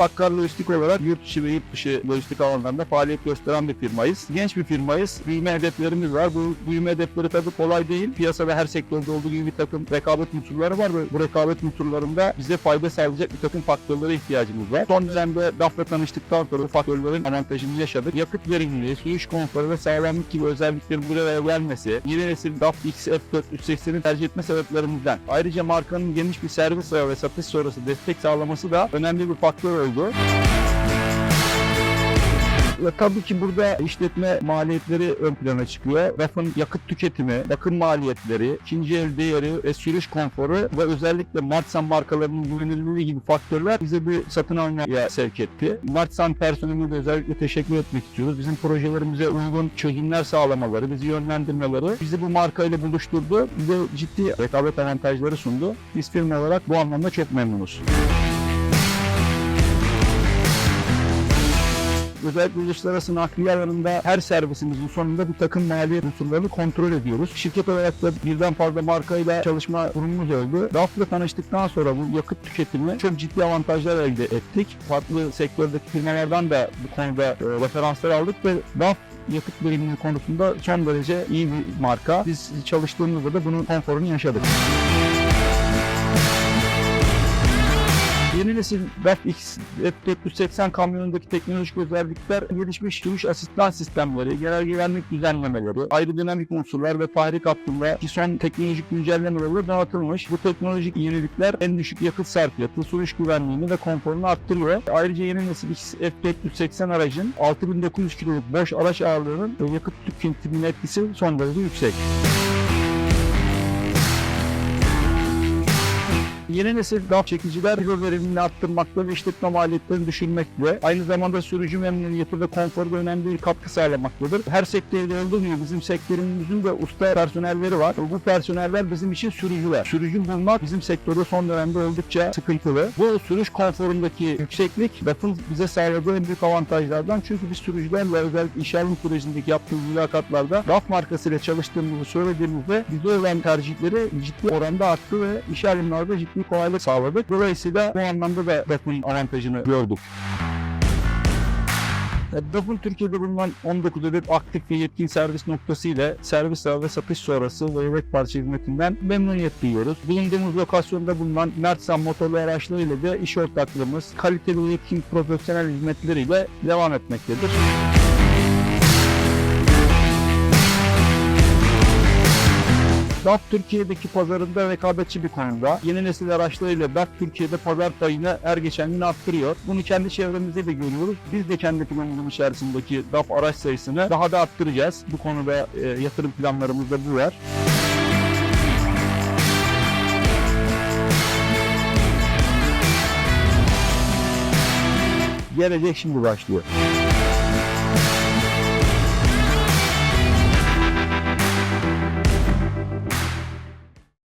Akkar Lojistik olarak yurt içi ve yurt dışı lojistik alanlarında faaliyet gösteren bir firmayız. Genç bir firmayız. Büyüme hedeflerimiz var. Bu büyüme hedefleri tabii kolay değil. Piyasada her sektörde olduğu gibi bir takım rekabet unsurları var ve bu rekabet unsurlarında bize fayda sağlayacak bir takım faktörlere ihtiyacımız var. Son dönemde DAF'la tanıştıktan sonra faktörlerin avantajını yaşadık. Yakıt verimliliği, sürüş konforu ve sağlamlık gibi özelliklerin buraya vermesi, yeni nesil DAF X-F480'i tercih etme sebeplerimizden. Ayrıca markanın geniş bir servis ve satış sonrası destek sağlaması da önemli bir faktör oldu. Ve tabii ki burada işletme maliyetleri ön plana çıkıyor. RAF'ın yakıt tüketimi, bakım maliyetleri, ikinci el değeri, ve sürüş konforu ve özellikle Martsan markalarının güvenilirliği gibi faktörler bize bir satın almaya sevk etti. Martsan personeline de özellikle teşekkür etmek istiyoruz. Bizim projelerimize uygun çözümler sağlamaları, bizi yönlendirmeleri bizi bu markayla buluşturdu. Bize ciddi rekabet avantajları sundu. Biz firma olarak bu anlamda çok memnunuz. Özellikle uluslararası nakliye alanında her servisimizin sonunda bir takım maliyet unsurlarını kontrol ediyoruz. Şirket olarak da birden fazla markayla çalışma durumumuz oldu. DAF'la tanıştıktan sonra bu yakıt tüketimi çok ciddi avantajlar elde ettik. Farklı sektördeki firmalardan da bu konuda e, referanslar aldık ve DAF yakıt verimliliği konusunda son derece iyi bir marka. Biz çalıştığımızda da bunun konforunu yaşadık. Nesil BEF X F480 kamyonundaki teknolojik özellikler gelişmiş sürüş asistan sistemleri, genel güvenlik düzenlemeleri, aerodinamik unsurlar ve tahrik hattında son teknolojik güncellemeleri dağıtılmış. Bu teknolojik yenilikler en düşük yakıt sarfiyatı, sürüş güvenliğini ve konforunu arttırıyor. Ayrıca yeni nesil X F480 aracın 6900 kiloluk boş araç ağırlığının yakıt tüketiminin etkisi son derece yüksek. Yeni nesil DAF çekiciler hızlı verimliliğini arttırmakla ve işletme maliyetlerini düşürmekle aynı zamanda sürücü memnuniyeti ve konforu da önemli bir katkı sağlamaktadır. Her sektörde olduğu gibi bizim sektörümüzün de usta personelleri var. Bu personeller bizim için sürücüler. Sürücü bulmak bizim sektörde son dönemde oldukça sıkıntılı. Bu sürüş konforundaki yükseklik DAF'ın bize sağladığı en büyük avantajlardan çünkü biz sürücülerle özellikle iş alım sürecindeki yaptığımız mülakatlarda DAF markasıyla çalıştığımızı söylediğimizde bize olan tercihleri ciddi oranda arttı ve iş alımlarda ciddi kolaylık sağladık. Dolayısıyla bu anlamda da DAF'ın avantajını gördük. DAF'ın Türkiye'de bulunan 19 adet aktif ve yetkin servis noktası ile servis ve satış sonrası ve yedek parça hizmetinden memnuniyet duyuyoruz. Bulunduğumuz lokasyonda bulunan Mertsan motorlu araçları ile de iş ortaklığımız kaliteli ve yetkin profesyonel hizmetleriyle devam etmektedir. DAF Türkiye'deki pazarında rekabetçi bir konuda. Yeni nesil araçlarıyla DAF Türkiye'de pazar payını her geçen gün arttırıyor. Bunu kendi çevremizde de görüyoruz. Biz de kendi planımızın içerisindeki DAF araç sayısını daha da arttıracağız. Bu konuda e, yatırım planlarımız da bu var. Gelecek şimdi başlıyor.